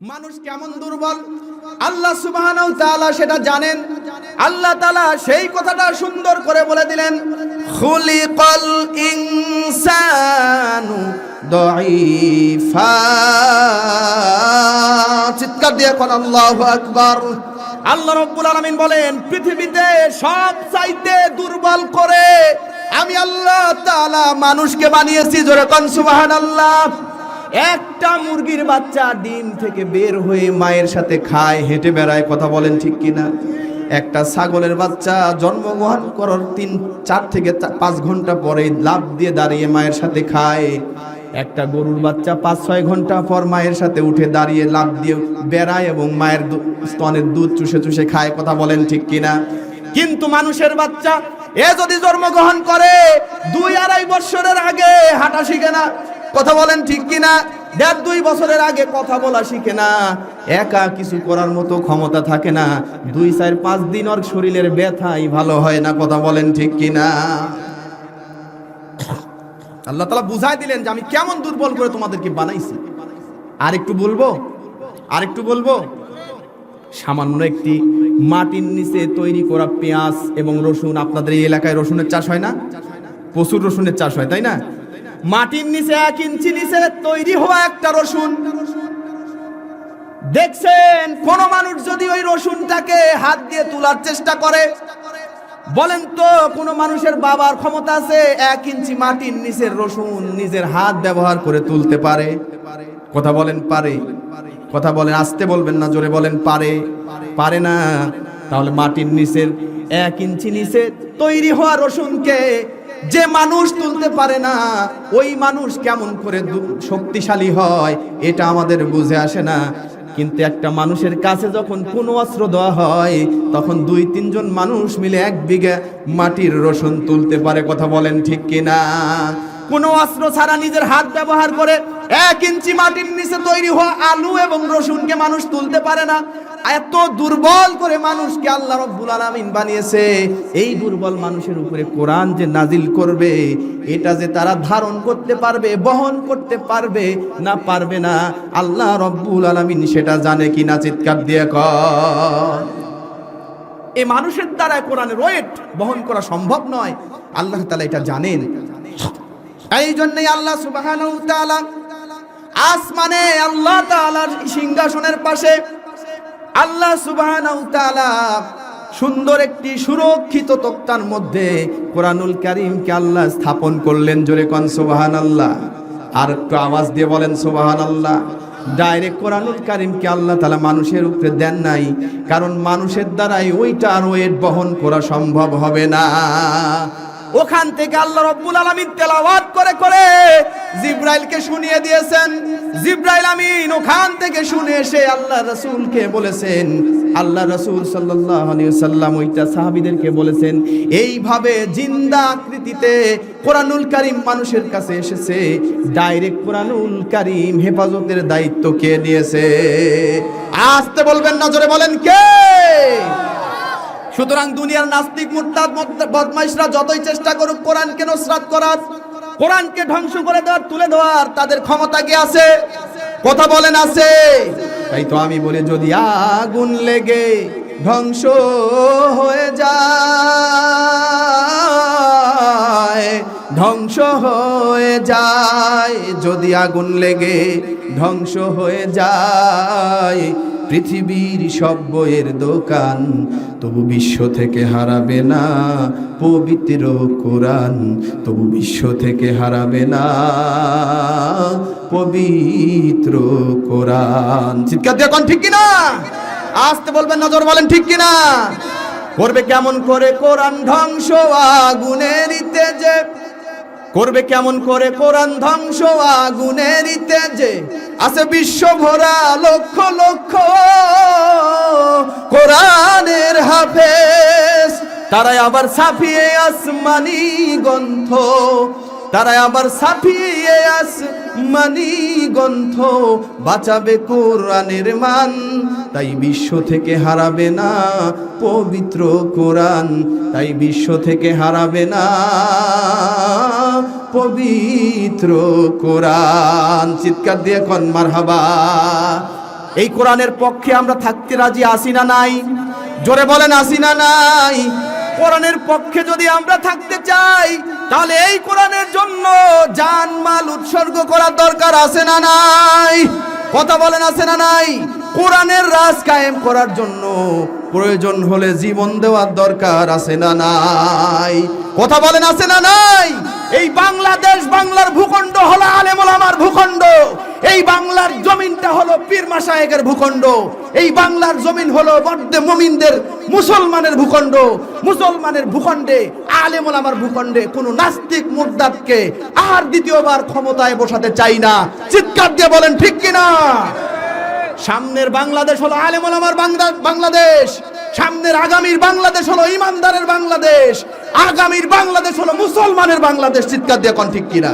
মানুষ কেমন দুর্বল? আল্লাহ তাআলা সেটা জানেন। আল্লাহ তাআলা সেই কথাটা সুন্দর করে বলে দিলেন, খুলিকাল ইনসানু দাঈফা চিৎকার দিয়ে কোন, আল্লাহু আকবার। আল্লাহ রাব্বুল আলামিন বলেন, পৃথিবীতে সব চাইতে দুর্বল করে আমি আল্লাহ তাআলা মানুষকে বানিয়েছি। জোরে কোন, সুবহানাল্লাহ। একটা মুরগির বাচ্চা ডিম থেকে বের হয়ে মায়ের সাথে খায়, হেঁটে বেড়ায়, কথা বলেন ঠিক কিনা? একটা ছাগলের বাচ্চা জন্মগ্রহণ করার তিন, চার থেকে পাঁচ ঘণ্টা পরে লাভ দিয়ে দাঁড়িয়ে মায়ের সাথে খায়। একটা গরুর বাচ্চা পাঁচ, ছয় ঘণ্টা পর মায়ের সাথে উঠে দাঁড়িয়ে লাভ দিয়ে বেড়ায় এবং মায়ের স্তনের দুধ চুষে চুষে খায়, কথা বলেন ঠিক কিনা? কিন্তু মানুষের বাচ্চা, এ যদি জন্মগ্রহণ করে, দুই আড়াই বছরের আগে হাঁটা শিখে না কথা বলেন ঠিক কিনা? দেড় দুই বছরের আগে কথা বলা শিখে না। একা কিছু করার মতো ক্ষমতা থাকে না। দুই, চার, পাঁচ দিন ওর শরীরের ব্যথাই ভালো হয় না, কথা বলেন ঠিক কিনা? আল্লাহ তালা বুঝাই দিলেন যে আমি কেমন দুর্বল করে তোমাদেরকে বানাইছি। আর একটু বলব? আর একটু বলব? সামান্য একটি মাটির নিচে তৈরি করা পেঁয়াজ এবং রসুন, আপনাদের এই এলাকায় রসুনের চাষ হয় না? প্রচুর রসুনের চাষ হয়, তাই না? মাটির নিচে এক ইঞ্চি নিচে তৈরি হওয়া একটা রসুন। দেখছেন, কোন মানুষ যদি ওই রসুনটাকে হাত দিয়ে তোলার চেষ্টা করে, বলেন তো, কোন মানুষের বাবার ক্ষমতা আছে এক ইঞ্চি মাটির নিচের রসুন নিজের হাত ব্যবহার করে তুলতে পারে? কথা বলেন পারে। কথা বলেন, আসতে বলবেন না, জোরে বলেন পারে। পারে না। তাহলে মাটির নিচের এক ইঞ্চি নিচে তৈরি হওয়া রসুনকে যে মানুষ তুলতে পারে না, ওই মানুষ কেমন করে শক্তিশালী হয়, এটা আমাদের বুঝে আসে না। কিন্তু একটা মানুষের কাছে যখন কোনো অস্ত্র দেওয়া হয়, তখন দুই, তিনজন মানুষ মিলে এক বিঘা মাটির রসুন তুলতে পারে, কথা বলেন ঠিক কিনা? কোনো অস্ত্র ছাড়া নিজের হাত ব্যবহার করে এক ইঞ্চি মাটির নিচে তৈরি হওয়া আলু এবং রসুনকে মানুষ তুলতে পারে না। এত দুর্বল করে মানুষকে আল্লাহ রব্বুল আলামিন বানিয়েছে। এই দুর্বল মানুষের উপরে কোরআন যে নাজিল করবে, এটা যে তারা ধারণ করতে পারবে, বহন করতে পারবে, না পারবে না, আল্লাহ রব্বুল আলামিন সেটা জানে কি না চিৎকার দিয়ে কর এই মানুষের দ্বারা কোরআনের ওয়েট বহন করা সম্ভব নয়। আল্লাহ তালা এটা জানেন। এই জন্যই আল্লাহ তাআলা আসমানে আল্লাহ তাআলার সিংহাসনের পাশে আল্লাহ ওয়া সুন্দর একটি সুরক্ষিত তক্তার মধ্যে কোরআনুল কারীমকে আল্লাহ স্থাপন করলেন জোরে কোন সুবহানাল্লাহ। আর একটু আওয়াজ দিয়ে বলেন সুবাহান আল্লাহ ডাইরেক্ট কোরআনুল কারীমকে আল্লাহ তালা মানুষের উপরে দেন নাই, কারণ মানুষের দ্বারাই ওইটা ওইটার ওয়েট বহন করা সম্ভব হবে না। ওখান থেকে আল্লাহ রব্বুল আলামিন তেলাওয়াত করে করে জিব্রাইলকে শুনিয়ে দিয়েছেন। জিব্রাইল আমিন ওখান থেকে শুনে এসে আল্লাহ রাসূলকে বলেছেন, আল্লাহ রাসূল সাল্লাম ওইটা সাহাবীদেরকে বলেছেন, এইভাবে জিন্দা আকৃতিতে কোরআনুল কারিম মানুষের কাছে এসেছে, ডাইরেক্ট কোরআনুল কারিম হেফাজতের দায়িত্ব কে নিয়েছে? আসতে বলবেন না, জোরে বলেন কে? সুতরাং দুনিয়ার নাস্তিক, মুরতাদ বদমাইশরা যতই চেষ্টা করুক কোরআনকে নসরাত করার, কোরআনকে ধ্বংস করে দেওয়ার, তুলে দেওয়ার তাদের ক্ষমতা কি আছে? কথা বলেন আছে। তাই তো আমি বলি, যদি আগুন লেগে ধ্বংস হয়ে যায়, ধ্বংস হয়ে যায়, যদি আগুন লেগে ধ্বংস হয়ে যায় পৃথিবীর সব বইয়ের দোকান, তবু বিশ্ব থেকে হারাবে না পবিত্র কোরআন, তবু বিশ্ব থেকে হারাবে না পবিত্র কোরআন। চিৎকার দিয়ে কোন ঠিক কিনা? আসতে বলবেন, নজর বলেন ঠিক কিনা? করবে কেমন করে কোরআন ধ্বংস আগুনের যে করবে কেমন করে কোরআন ধ্বংস আগুনের যে আছে বিশ্ব ভরা লক্ষ লক্ষ কোরআনের হাফেজ। তারাই আবার সাফিয়ে আসমানি গন্থ তারাই আবার সাফিয়ে আসমানি গ্রন্থ বাঁচাবে কোরআনের মান, তাই বিশ্ব থেকে হারাবে না পবিত্র কোরআন, তাই বিশ্ব থেকে হারাবে না পবিত্র কোরআন। চিৎকার দিয়ে কন, মারহাবা। এই কোরআনের পক্ষে আমরা থাকতে রাজি আসি না নাই? জোরে বলেন আসি না নাই? কোরআনের পক্ষে যদি আমরা থাকতে চাই তাহলে এই কোরআনের জন্য জান, মাল উৎসর্গ করার দরকার আছে না নাই? কথা বলেন আছে না নাই? কোরআনের রাজ কায়েম করার জন্য প্রয়োজন হলে জীবন দেওয়ার দরকার আছে না নাই? কথা বলেন আছে না নাই? এই বাংলাদেশ, বাংলার ভূখণ্ড হলো আলেমুল আমার ভূখণ্ড। এই বাংলার জমিনটা হলো পীর মাসায়েকের ভূখণ্ড। এই বাংলার জমিন হলো বর্দে মমিনদের মুসলমানের ভূখণ্ড। মুসলমানের ভূখণ্ডে, আলেমুল আমার ভূখণ্ডে কোনো নাস্তিক মুর্দাতকে আর দ্বিতীয়বার ক্ষমতায় বসাতে চাই না। চিৎকার দিয়ে বলেন, ঠিক কিনা? সামনের বাংলাদেশ হলো আলেমুল আমার বাংলাদেশ। সামনের আগামীর বাংলাদেশ হলো ইমানদারের বাংলাদেশ। আগামীর বাংলাদেশ হলো মুসলমানের বাংলাদেশ। চিৎকার দিয়ে কোন, ঠিক কিনা?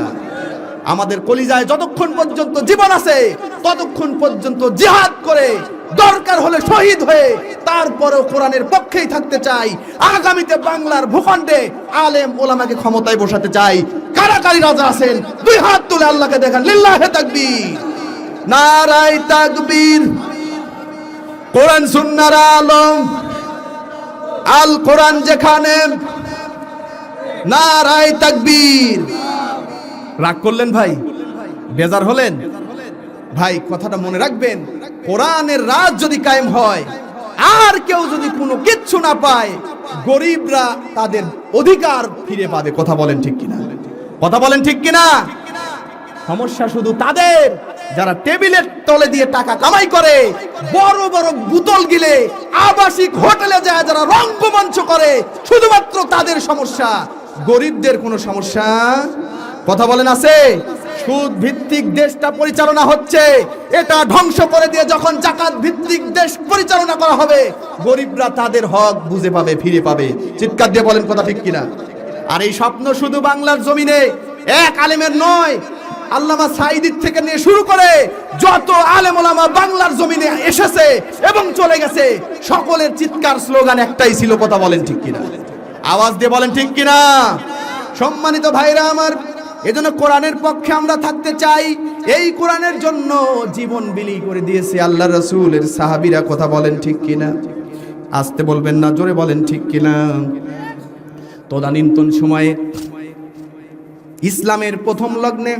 আমাদের কলিজায় যতক্ষণ পর্যন্ত জীবন আছে, ততক্ষণ পর্যন্ত জিহাদ করে দরকার হলে শহীদ হয়ে তারপরেও কোরআনের পক্ষেই থাকতে চাই। আগামীতে বাংলার ভূখণ্ডে আলেম ওলামাকে ক্ষমতায় বসাতে চাই। কারাকারি রাজা আছেন, দুই হাত তুলে আল্লাহকে দেখান। লিল্লাহে তাকবীর। নারাই তাকবীর। কোরআন সুন্নার আলম। আল কোরআন যেখানে নারাই তাকবীর। রাগ করলেন ভাই? বেজার হলেন? ভাই, কথাটা মনে রাখবেন? কোরআনের রাজ যদি কায়েম হয়, আর কেউ যদি কোনো কিচ্ছু না পায়, গরিবরা তাদের অধিকার ফিরে পাবে। কথা বলেন ঠিক কিনা? কথা বলেন ঠিক কিনা? সমস্যা শুধু তাদের, যারা টেবিলের তলে দিয়ে টাকা কামাই করে, বড় বড় বোতল গিলে, আবাসিক হোটেলে যায়, যারা রঙ্গমঞ্চ করে, শুধুমাত্র তাদের সমস্যা। গরিবদের কোনো সমস্যা? কথা বলেন আছে? সুদ ভিত্তিক দেশটা পরিচালনা হচ্ছে, এটা ধ্বংস করে দিয়ে যখন জাকাত ভিত্তিক দেশ পরিচালনা করা হবে, গরিবরা তাদের হক বুঝে পাবে, ফিরে পাবে। চিৎকার দিয়ে বলেন কথা ঠিক কিনা? আর এই স্বপ্ন শুধু বাংলার জমিনে, এক আলেমের নয়, আল্লামা সাইদির থেকে নিয়ে শুরু করে যত আলেম ওলামা বাংলার জমিনে এসেছে এবং চলে গেছে, সকলের চিৎকার, স্লোগান একটাই ছিল, কথা বলেন ঠিক কিনা? আওয়াজ দিয়ে বলেন ঠিক কিনা? সম্মানিত ভাইরা আমার এজন্য কোরআনের পক্ষে আমরা থাকতে চাই। এই কোরআনের জন্য জীবন বিলি করে দিয়েছে আল্লাহ রসুলের সাহাবিরা। কথা বলেন ঠিক কিনা? আসতে বলবেন না, জোরে বলেন ঠিক কিনা? তদানীন্তন সময়ে ইসলামের প্রথম লগ্নে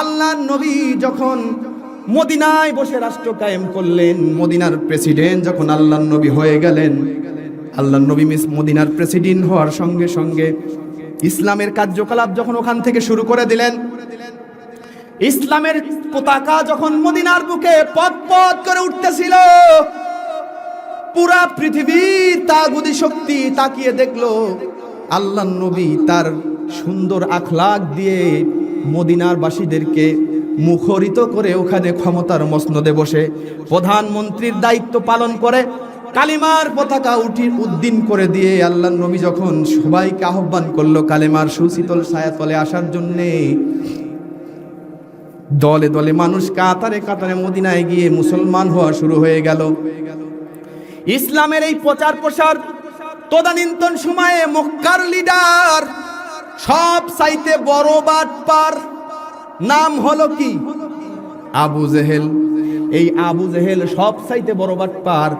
আল্লাহ নবী যখন মদিনায় বসে রাষ্ট্র কায়েম করলেন, মদিনার প্রেসিডেন্ট যখন আল্লাহ নবী হয়ে গেলেন, আল্লাহ নবী মিস মদিনার প্রেসিডেন্ট হওয়ার সঙ্গে সঙ্গে ইসলামের কার্যকলাপ যখন ওখান থেকে শুরু করে দিলেন, ইসলামের পতাকা যখন মদিনার বুকে পথ পথ করে উঠতেছিল, পুরা পৃথিবীর তাগুদি শক্তি তাকিয়ে দেখল আল্লাহ নবী তার সুন্দর আখলাক দিয়ে মদিনার বাসীদেরকে মুখরিত করে ওখানে ক্ষমতার মসনদে বসে প্রধানমন্ত্রীর দায়িত্ব পালন করে। কালিমার পতাকা উঠি উদ্দিন করে দিয়ে আল্লাহ নবী যখন সবাইকে আহ্বান করল কালেমার সুশীতল ছায়াতলে আসার জন্যে, দলে দলে মানুষ কাতারে কাতারে মদিনায় গিয়ে মুসলমান হওয়া শুরু হয়ে গেল। ইসলামের এই প্রচার প্রসার তদানীন্তন সময়ে মক্কার লিডার, সব সাইতে বড় বাটপার নাম হলো কি? আবু জেহেল। এই আবু জেহেল সব সাইতে বড় বাটপার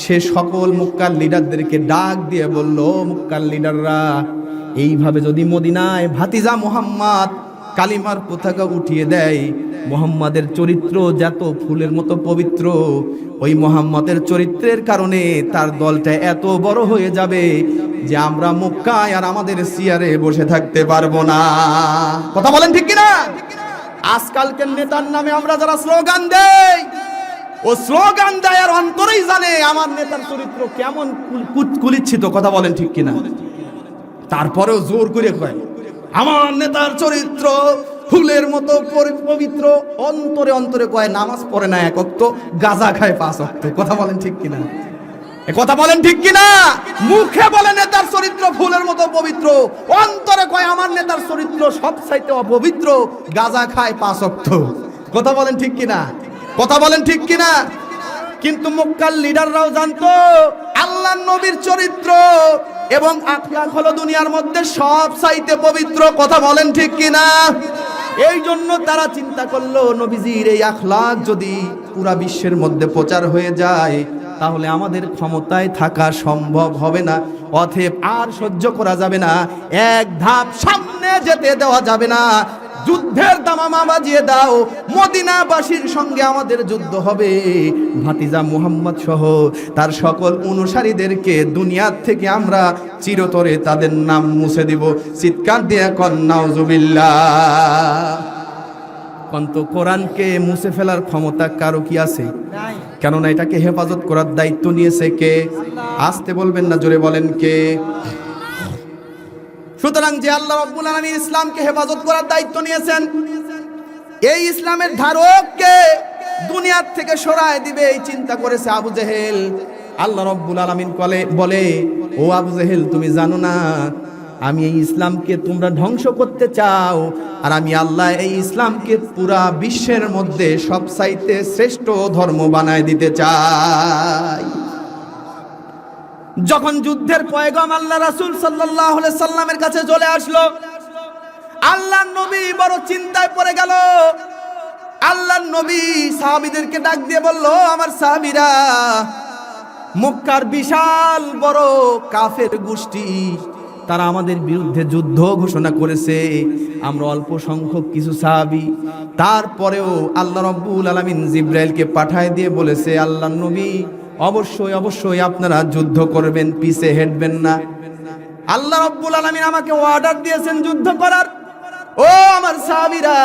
সে সকল মুক্কার লিডারদেরকে ডাক দিয়ে বলল, মুক্কার লিডাররা এইভাবে যদি মদিনায় ভাতিজা মোহাম্মদ কালিমার পতাকা উঠিয়ে দেয়, মোহাম্মদের চরিত্র যত ফুলের মতো পবিত্র, ওই মোহাম্মদের চরিত্রের কারণে তার দলটা এত বড় হয়ে যাবে যে আমরা মক্কায় আর আমাদের সিয়ারে বসে থাকতে পারব না। কথা বলেন ঠিক কিনা? আজকালকের নেতার নামে আমরা যারা স্লোগান দেই ও স্লোগান দেয় আর অন্তরেই জানে আমার নেতার চরিত্র কেমন কুলিচ্ছিত, কথা বলেন ঠিক কিনা? তারপরেও জোর করে কয়, আমার নেতার চরিত্র ফুলের মতো পবিত্র। অন্তরে অন্তরে কয়, নামাজ পড়ে না একত্ব গাজা খায় পাঁচ অক্ত। কথা বলেন ঠিক কিনা? কথা বলেন ঠিক কিনা? মুখে বলে নেতার চরিত্র ফুলের মতো পবিত্র। অন্তরে কয়, আমার নেতার চরিত্র সব চাইতে অপবিত্র, গাজা খায় পাঁচ অক্ত। কথা বলেন ঠিক কিনা? কথা বলেন ঠিক কিনা? কিন্তু মক্কার লিডাররাও জানতো, আল্লাহ নবীর চরিত্র এবং আখলাক হলো দুনিয়ার মধ্যে সব চাইতে পবিত্র। কথা বলেন ঠিক কিনা? এই জন্য তারা চিন্তা করল, নবীজির এই আখলাক যদি পুরা বিশ্বের মধ্যে প্রচার হয়ে যায়, তাহলে আমাদের ক্ষমতায় থাকা সম্ভব হবে না অথেব আর সহ্য করা যাবে না, এক ধাপ সামনে যেতে দেওয়া যাবে না। যুদ্ধের দামামা বাজিয়ে দাও। মদিনাবাসীর সঙ্গে আমাদের যুদ্ধ হবে। ভাতিজা মুহাম্মদ সহ তার সকল অনুসারীদেরকে দুনিয়ার থেকে আমরা চিরতরে তাদের নাম মুছে দিব। চিৎকার দিয়ে কন্নাউজুবিল্লাহ কন্ত কোরআনকে মুছে ফেলার ক্ষমতা কারও কি আছে? কেননা এটাকে হেফাজত করার দায়িত্ব নিয়েছে কে? আসতে বলবেন না জোরে বলেন কে? সুতরাং যে আল্লাহ রব্বুল আলামিন ইসলামকে হেফাজত করার দায়িত্ব নিয়েছেন, এই ইসলামের ধারককে দুনিয়ার থেকে সরায় দিবে এই চিন্তা করেছে আবু জেহেল। আল্লাহ রব্বুল আলামিন বলে, ও আবু জেহেল, তুমি জানো না, আমি এই ইসলামকে তোমরা ধ্বংস করতে চাও, আর আমি আল্লাহ এই ইসলামকে পুরা বিশ্বের মধ্যে সবচাইতে শ্রেষ্ঠ ধর্ম বানায় দিতে চাই। যখন যুদ্ধের পয়গম আল্লাহ রাসূল আলাইহি সাল্লামের কাছে চলে আসলো, আল্লাহ নবী বড় চিন্তায় পড়ে গেল। আল্লাহ নবী সাহাবীদেরকে ডাক দিয়ে বলল আমার সাহাবীরা, মক্কার বিশাল বড় কাফের গোষ্ঠী, তারা আমাদের বিরুদ্ধে যুদ্ধ ঘোষণা করেছে। আমরা অল্প সংখ্যক কিছু সাহাবি। তারপরেও আল্লাহ রব্বুল আলামিন জিব্রাইলকে পাঠায় দিয়ে বলেছে, আল্লাহ নবী অবশ্যই অবশ্যই আপনারা যুদ্ধ করবেন, পিছে হেঁটবেন না। আল্লাহ রব্বুল আলামিন আমাকে অর্ডার দিয়েছেন যুদ্ধ করার। ও আমার সাহাবীরা,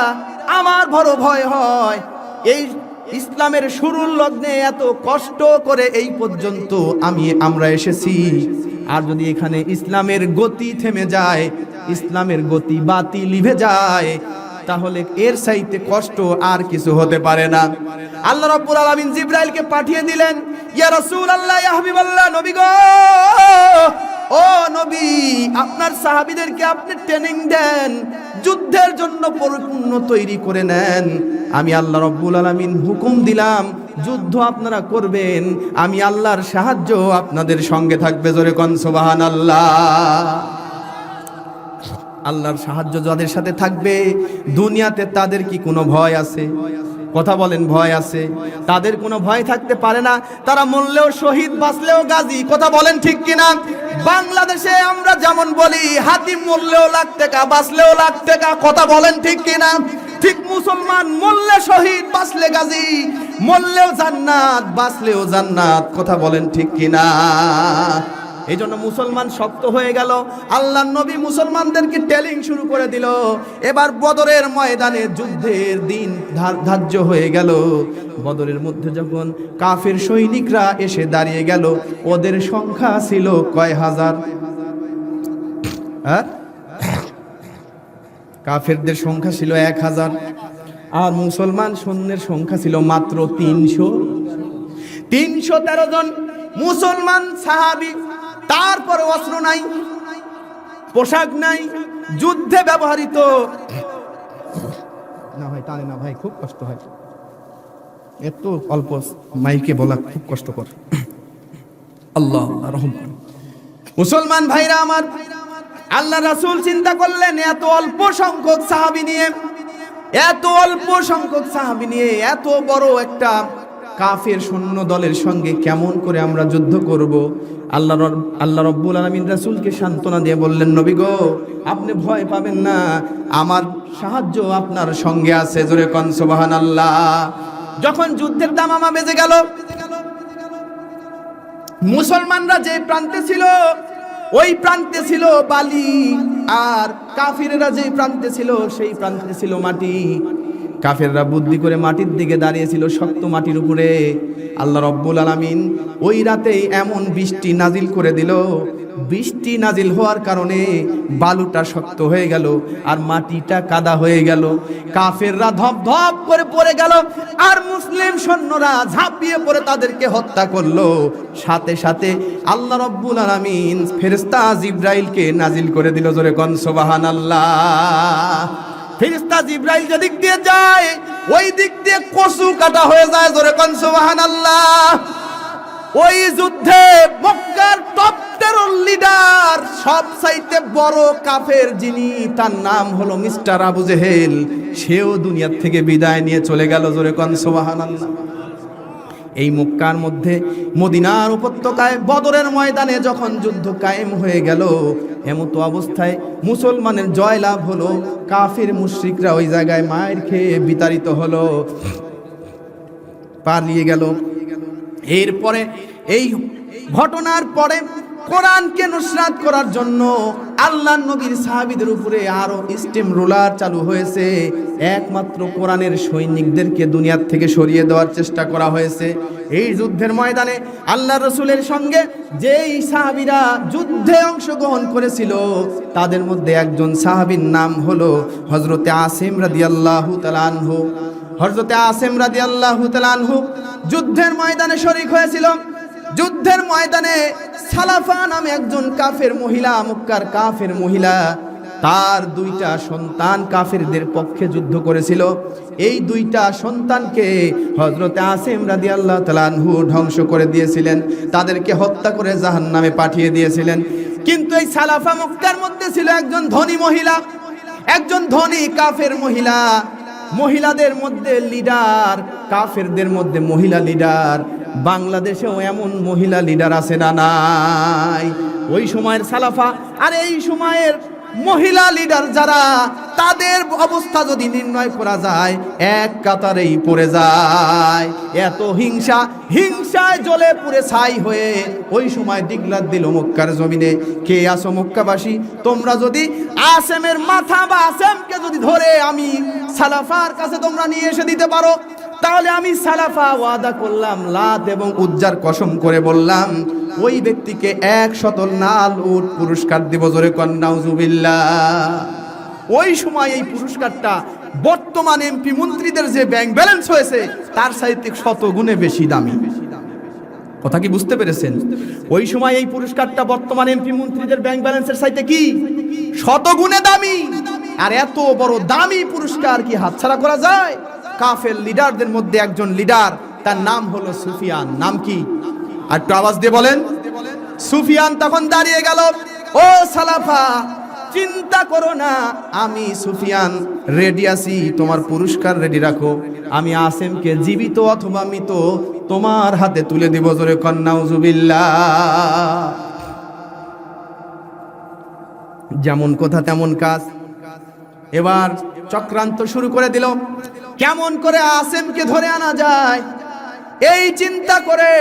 আমার বড় ভয় হয়। এই ইসলামের শুরুর লগ্নে এত কষ্ট করে এই পর্যন্ত আমি, আমরা এসেছি। আর যদি এখানে ইসলামের গতি থেমে যায়, ইসলামের গতি বাতি লিভে যায় তাহলে এর সাইতে কষ্ট আর কিছু হতে পারে না। আল্লাহ রাব্বুল আলামিন জিব্রাইলকে পাঠিয়ে দিলেন, ইয়া রাসূলুল্লাহ, ইয়া হাবিবাল্লাহ, নবী গো! ও নবী, আপনার সাহাবীদেরকে আপনি ট্রেনিং দেন, যুদ্ধের জন্য পরিপূর্ণ তৈরি করে নেন। আমি আল্লাহ রব্বুল আলামিন হুকুম দিলাম, যুদ্ধ আপনারা করবেন, আমি আল্লাহর সাহায্য আপনাদের সঙ্গে থাকবে জোরে কন সুবহানাল্লাহ। আল্লাহর সাহায্য যাদের সাথে থাকবে, দুনিয়াতে তাদের কি কোনো ভয় আছে? কথা বলেন, ভয় আছে। তাদের কোনো ভয় থাকতে পারে না, তারা মরলেও শহীদ, বাঁচলেও গাজী। কথা বলেন ঠিক কিনা? বাংলাদেশে আমরা যেমন বলি, হাতিম মরলেও লাখ টাকা, বাঁচলেও লাখ টাকা। কথা বলেন ঠিক কিনা? ঠিক মুসলমান মরলে শহীদ, বাঁচলে গাজী। মরলেও জান্নাত, বাঁচলেও জান্নাত। কথা বলেন ঠিক কিনা? এই জন্য মুসলমান শক্ত হয়ে গেল। আল্লাহ নবী মুসলমানদেরকে টেলিং শুরু করে দিল। এবার বদরের ময়দানে যুদ্ধের দিন ধার্য হয়ে গেল। বদরের মধ্যে যখন কাফের সৈনিকরা এসে দাঁড়িয়ে গেল, ওদের সংখ্যা ছিল কয় হাজার? হ্যাঁ? কাফেরদের সংখ্যা ছিল এক হাজার। আর মুসলমান সৈন্যের সংখ্যা ছিল মাত্র তিনশো। তিনশো তেরো জন মুসলমান সাহাবি তারপরে অস্ত্র নাই পোশাক নাই যুদ্ধে ব্যবহৃত। না ভাই টানে না ভাই খুব কষ্ট হয়। এত অল্প মাইকে বলা খুব কষ্টকর। আল্লাহ আল্লাহ রহম মুসলমান ভাইরা আমার আল্লাহ রাসুল চিন্তা করলেন এত অল্প সংখ্যক সাহাবি নিয়ে এত অল্প সংখ্যক সাহাবি নিয়ে এত বড় একটা কাফের সৈন্য দলের সঙ্গে কেমন করে আমরা যুদ্ধ করব? আল্লাহ আল্লাহ রব্বুল আলমিন রাসূলকে সান্ত্বনা দিয়ে বললেন, নবী গো, আপনি ভয় পাবেন না। আমার সাহায্য আপনার সঙ্গে আছে, জোরে কনসবাহান আল্লাহ যখন যুদ্ধের দাম দামামা বেজে গেল, মুসলমানরা যে প্রান্তে ছিল, ওই প্রান্তে ছিল বালি, আর কাফিরেরা যে প্রান্তে ছিল, সেই প্রান্তে ছিল মাটি। কাফেররা বুদ্ধি করে মাটির দিকে দাঁড়িয়েছিল, শক্ত মাটির উপরে। আল্লাহ রব্বুল আলামিন ওই রাতেই এমন বৃষ্টি নাজিল করে দিল। বৃষ্টি নাজিল হওয়ার কারণে বালুটা শক্ত হয়ে গেল আর মাটিটা কাদা হয়ে গেল। কাফেররা ধপ ধপ করে পড়ে গেল আর মুসলিম সৈন্যরা ঝাঁপিয়ে পড়ে তাদেরকে হত্যা করল। সাথে সাথে আল্লাহ রব্বুল আলামিন ফেরেশতা জিব্রাইলকে নাজিল করে দিল জোরে কন, সুবহানাল্লাহ। ফেরেশতা জিব্রাইল যেদিক দিয়ে যায়, ওই দিক দিয়ে কচু কাটা হয়ে যায় জোরে কন, সুবহানাল্লাহ। ওই যুদ্ধে মক্কার টপ টেরর লিডার সব চাইতে বড় কাফের যিনি, তার নাম হলো মিস্টার আবু জেহেল। সেও দুনিয়ার থেকে বিদায় নিয়ে চলে গেল জোরে কন, সুবহানাল্লাহ। এই মক্কার মধ্যে মদিনার উপত্যকায় বদরের ময়দানে যখন যুদ্ধ কায়েম হয়ে গেল এমতো অবস্থায় মুসলমানের জয়লাভ হলো। কাফির মুশ্রিকরা ওই জায়গায় মায়ের খেয়ে বিতাড়িত হলো। পালিয়ে গেল। এরপরে এই ঘটনার পরে কোরআনকে নুসরাত করার জন্য আল্লাহ নবীর সাহাবিদের উপরে আরও স্টেম রোলার চালু হয়েছে। একমাত্র কোরআনের সৈনিকদেরকে দুনিয়ার থেকে সরিয়ে দেওয়ার চেষ্টা করা হয়েছে। এই যুদ্ধের ময়দানে আল্লাহ রসুলের সঙ্গে যেই সাহাবিরা যুদ্ধে অংশগ্রহণ করেছিল, তাদের মধ্যে একজন সাহাবীর নাম হলো হজরতে আসিম রাদিয়াল্লাহু তাআলা আনহু। হজরতে আসিম রাদিয়াল্লাহু তাআলা আনহু যুদ্ধের ময়দানে শরিক হয়েছিল। যুদ্ধের ময়দানে সালাফা নামে একজন কাফের মহিলা, মক্কার কাফের মহিলা, তার দুইটা সন্তান কাফেরদের পক্ষে যুদ্ধ করেছিল। এই দুইটা সন্তানকে হজরতে আসিম রাদি আল্লাহ তালানহু ধ্বংস করে দিয়েছিলেন। তাদেরকে হত্যা করে জাহান নামে পাঠিয়ে দিয়েছিলেন। কিন্তু এই সালাফা মক্কার মধ্যে ছিল একজন ধনী মহিলা, একজন ধনী কাফের মহিলা। মহিলাদের মধ্যে লিডার কাফেরদের মধ্যে মহিলা লিডার বাংলাদেশেও এমন মহিলা লিডার আছে না নাই? ওই সময়ের সালাফা আর এই সময়ের মহিলা লিডার যারা, তাদের অবস্থা যদি নির্ণয় করা যায়, এক কাতারেই পড়ে যায়। এত হিংসা, হিংসায় জ্বলে পুড়ে ছাই হয়ে ওই সময় ডিগলার দিল মক্কার জমিনে। কে আসো মক্কাবাসী? তোমরা যদি আসেমের মাথা বা আসেমকে যদি ধরে আমি সালাফার কাছে তোমরা নিয়ে এসে দিতে পারো। তাহলে আমি সালাফা ওয়াদা করলাম লাত এবং উজ্জার কসম করে বললাম, ওই ব্যক্তিকে এক শতল নাল উট পুরস্কার দিব জোরে কন্যাউজুবিল্লা ওই সময় এই পুরস্কারটা বর্তমান এমপি মন্ত্রীদের যে ব্যাংক ব্যালেন্স হয়েছে, তার সাহিত্যে শত গুণে বেশি দামি। কথা কি বুঝতে পেরেছেন? ওই সময় এই পুরস্কারটা বর্তমান এমপি মন্ত্রীদের ব্যাংক ব্যালেন্সের সাইতে কি? শত গুণে দামি। আর এত বড় দামি পুরস্কার কি হাতছাড়া করা যায়? কাফের লিডারদের মধ্যে একজন লিডার, তার নাম হলো সুফিয়ান। নাম কি? আর একটু আওয়াজ দিয়ে বলেন। সুফিয়ান তখন দাঁড়িয়ে গেল। ও সালাফা, চিন্তা করো না, আমি সুফিয়ান রেডি আছি, তোমার পুরস্কার রেডি রাখো। আমি আসেমকে জীবিত অথবা মৃত, তোমার হাতে তুলে দিব জোরে কন্যাউজুবিল্লাহ যেমন কথা, তেমন কাজ। এবার চক্রান্ত শুরু করে দিল। কেমন করে আসেমকে ধরে আনা যায়? এই চিন্তা করে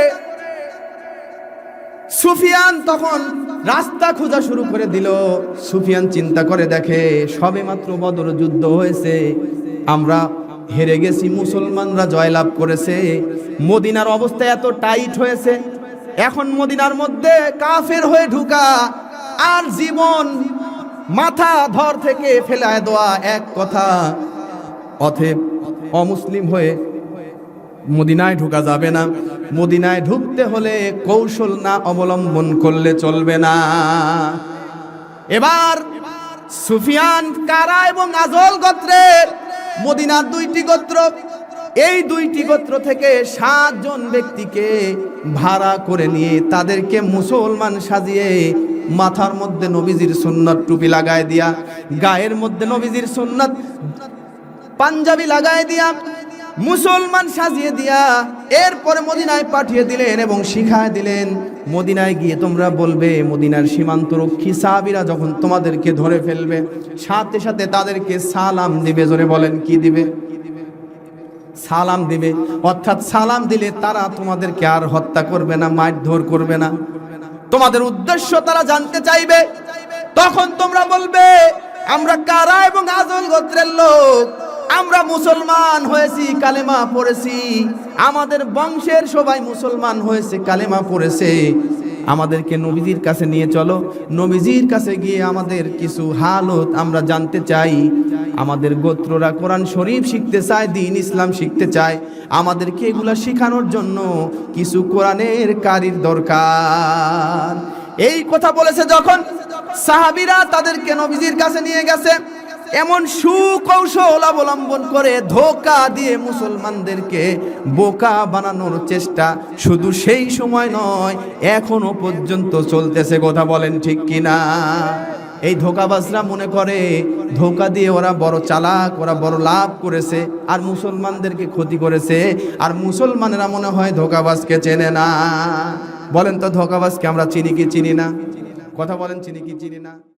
সুফিয়ান তখন রাস্তা খোঁজা শুরু করে দিল। সুফিয়ান চিন্তা করে দেখে, সবে মাত্র বদর যুদ্ধ হয়েছে। আমরা হেরে গেছি, মুসলমানরা জয়লাভ করেছে। মদিনার অবস্থা এত টাইট হয়েছে। এখন মদিনার মধ্যে কাফের হয়ে ঢুকা, আর জীবন মাথা ধর থেকে ফেলায় দেওয়া এক কথা। অথেব অমুসলিম হয়ে মদিনায় ঢুকা যাবে না। মদিনায় ঢুকতে হলে কৌশল না অবলম্বন করলে চলবে না। এবার সুফিয়ান কারা এবং আজল গোত্রের মদিনার দুইটি গোত্র, এই দুইটি গোত্র থেকে সাতজন ব্যক্তিকে ভাড়া করে নিয়ে তাদেরকে মুসলমান সাজিয়ে মাথার মধ্যে নবীজির সুন্নত টুপি লাগায় দিয়া, গায়ের মধ্যে নবীজির সুন্নত পাঞ্জাবি লাগায় দিয়া, মুসলমান সাজিয়ে দিয়া এরপরে মদিনায় পাঠিয়ে দিলেন এবং শিখায় দিলেন, মদিনায় গিয়ে তোমরা বলবে, মদিনার সীমান্ত রক্ষী সাহাবিরা যখন তোমাদেরকে ধরে ফেলবে, সাথে সাথে তাদেরকে সালাম দিবে, জোরে বলেন, কি দিবে? সালাম দিবে। অর্থাৎ সালাম দিলে তারা তোমাদেরকে আর হত্যা করবে না, মারধর করবে না। তোমাদের উদ্দেশ্য তারা জানতে চাইবে। তখন তোমরা বলবে, আমরা কারা এবং আজল গোত্রের লোক? আমরা মুসলমান হয়েছি, কালেমা পড়েছি। আমাদের বংশের সবাই মুসলমান হয়েছে, কালেমা পড়েছে। আমাদেরকে নবীজির কাছে নিয়ে চলো। নবীজির কাছে গিয়ে আমাদের কিছু হালত আমরা জানতে চাই। আমাদের গোত্ররা কোরআন শরীফ শিখতে চায়, দিন ইসলাম শিখতে চায়। আমাদেরকে এগুলা শেখানোর জন্য কিছু কোরআনের কারির দরকার। এই কথা বলেছে যখন সাহাবিরা তাদেরকে নবীজির কাছে নিয়ে গেছে। এমন সুকৌশল অবলম্বন করে ধোকা দিয়ে মুসলমানদেরকে বোকা বানানোর চেষ্টা শুধু সেই সময় নয়, এখনও পর্যন্ত চলতেছে, কথা বলেন ঠিক কিনা? এই ধোকাবাজরা মনে করে ধোকা দিয়ে ওরা বড় চালাক, ওরা বড় লাভ করেছে আর মুসলমানদেরকে ক্ষতি করেছে আর মুসলমানেরা মনে হয় ধোকাবাজকে চেনে না। বলেন তো ধোকাবাজকে আমরা চিনি কি চিনি না? কথা বলেন, চিনি কি চিনি না?